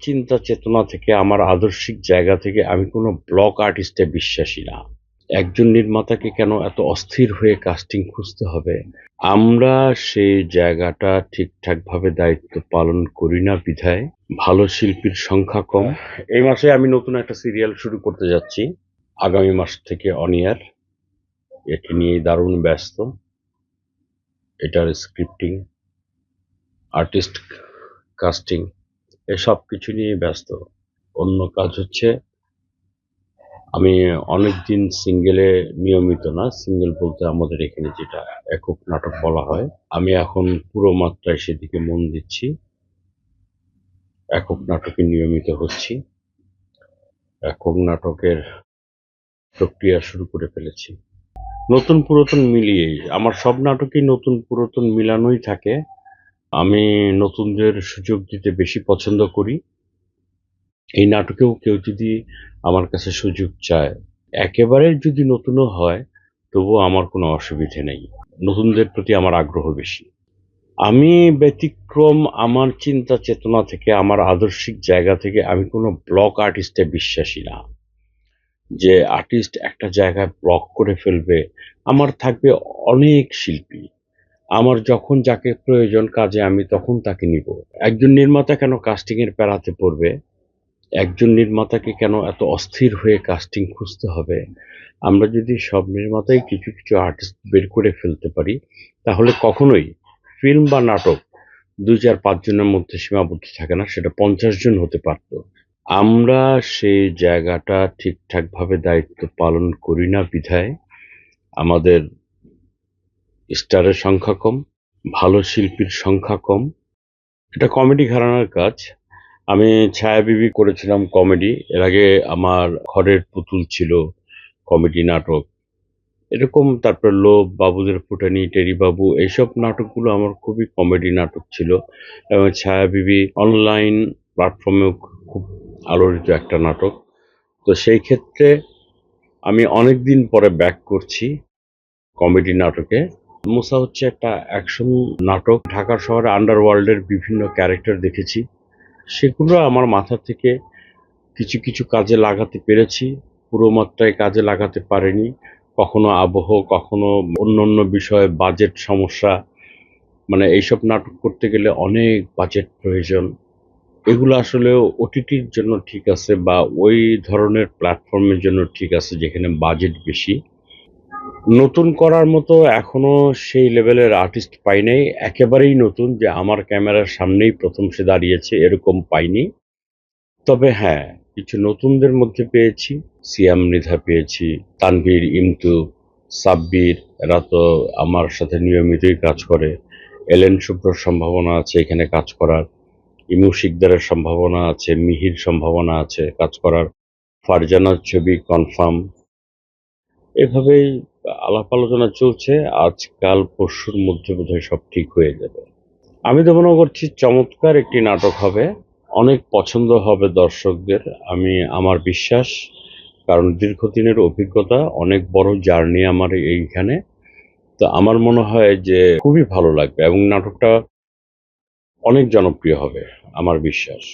চিন্তা চেতনা থেকে, আমার আদর্শিক জায়গা থেকে আমি কোনো ব্লক আর্টিস্টে বিশ্বাসী না। একজন নির্মাতাকে কেন এত অস্থির হয়ে কাস্টিং খুঁজতে হবে? আমরা সেই জায়গাটা ঠিকঠাকভাবে দায়িত্ব পালন করি না বিধায়। ভালো শিল্পীর সংখ্যা কম। এই মাসে আমি নতুন একটা সিরিয়াল শুরু করতে যাচ্ছি। আগামী মাস থেকে অনিয়ার এটি নিয়ে দারুণ ব্যস্ত। এটার স্ক্রিপ্টিং আর্টিস্ট কাস্টিং এসব কিছু নিয়ে ব্যস্ত। অন্য কাজ হচ্ছে, আমি অনেক দিন সিঙ্গেলে নিয়মিত না, সিঙ্গেল বলতে আমাদের এখানে যেটা একক নাটক বলা হয়, আমি এখন পুরো মাত্রায় সেদিকে মন দিচ্ছি। একক নাটকে নিয়মিত হচ্ছি। একক নাটকের প্রক্রিয়া শুরু করে ফেলেছি। নতুন পুরাতন মিলিয়ে আমার সব নাটকেই নতুন পুরাতন মিলানোই থাকে। আমি নতুনদের সুযোগ দিতে বেশি পছন্দ করি। এই নাটকেও কেউ যদি আমার কাছে সুযোগ চায়, একেবারে যদি নতুনও হয়, তবুও আমার কোনো অসুবিধে নেই। নতুনদের প্রতি আমার আগ্রহ বেশি। আমি ব্যতিক্রম আমার চিন্তা চেতনা থেকে, আমার আদর্শিক জায়গা থেকে আমি কোনো ব্লক আর্টিস্টে বিশ্বাসী না। যে আর্টিস্ট একটা জায়গায় ব্লক করে ফেলবে, আমার থাকবে অনেক শিল্পী। আমার যখন যাকে প্রয়োজন কাজে আমি তখন তাকে নিব। একজন নির্মাতা কেন কাস্টিং এর প্যারাতে পড়বে? একজন নির্মাতাকে কেন এত অস্থির হয়ে কাস্টিং খুঁজতে হবে? আমরা যদি সব নির্মাতাই কিছু কিছু আর্টিস্ট বের করে ফেলতে পারি, তাহলে কখনোই ফিল্ম বা নাটক দুই চার পাঁচজনের মধ্যে সীমাবদ্ধ থাকে না, সেটা পঞ্চাশ জন হতে পারত। আমরা সেই জায়গাটা ঠিকঠাকভাবে দায়িত্ব পালন করি না বিধায়। আমাদের স্টারের সংখ্যা কম, ভালো শিল্পীর সংখ্যা কম। এটা কমেডি ঘরানার কাজ। আমি ছায়াবিবি করেছিলাম কমেডি এর আগে আমার ঘরের পুতুল ছিল কমেডি নাটক। এরকম তারপর লোভ, বাবুদের ফুটানি, টেরি বাবু, এইসব নাটকগুলো আমার খুবই কমেডি নাটক ছিল। এবং ছায়াবিবি অনলাইন প্ল্যাটফর্মেও খুব আলোড়িত একটা নাটক। তো সেই ক্ষেত্রে আমি অনেক দিন পরে ব্যাক করছি কমেডি নাটকে। মুসা হচ্ছে একটা অ্যাকশন নাটক। ঢাকা শহরে আন্ডারওয়ার্ল্ডের বিভিন্ন ক্যারেক্টার দেখেছি। সেগুলো আমার মাথা থেকে কিছু কিছু কাজে লাগাতে পেরেছি। পুরো মাত্রায় কাজে লাগাতে পারিনি। কখনো আবহ, কখনো অন্য অন্য বিষয়ে বাজেট সমস্যা। মানে এইসব নাটক করতে গেলে অনেক বাজেট প্রয়োজন। এগুলো আসলে ওটিটির জন্য ঠিক আছে বা ওই ধরনের প্ল্যাটফর্মের জন্য ঠিক আছে যেখানে বাজেট বেশি। নতুন করার মতো এখনও সেই লেভেলের আর্টিস্ট পাই নাই। একেবারেই নতুন যে আমার ক্যামেরার সামনেই প্রথম সে দাঁড়িয়েছে, এরকম পাইনি। তবে হ্যাঁ কিছু নতুনদের মধ্যে পেয়েছি। সিয়াম মৃধা পেয়েছি, তানভীর, ইমতু, সাব্বির, এরা তো আমার সাথে নিয়মিতই কাজ করে। এলেন শুভ্রর সম্ভাবনা আছে এখানে কাজ করার। ইমু শিকদারের সম্ভাবনা আছে, মিহির সম্ভাবনা আছে কাজ করার। ফারজানার ছবি কনফার্ম এভাবেই আলাপ আলোচনা চলছে, আজকাল পরশুর মধ্যে বোধহয় সব ঠিক হয়ে যাবে। আমি তো মনে করছি চমৎকার একটি নাটক হবে, অনেক পছন্দ হবে দর্শকদের, আমি, আমার বিশ্বাস, কারণ দীর্ঘদিনের অভিজ্ঞতা, অনেক বড় জার্নি আমার এইখানে, তো আমার মনে হয় যে খুবই ভালো লাগবে এবং নাটকটা অনেক জনপ্রিয় হবে, আমার বিশ্বাস।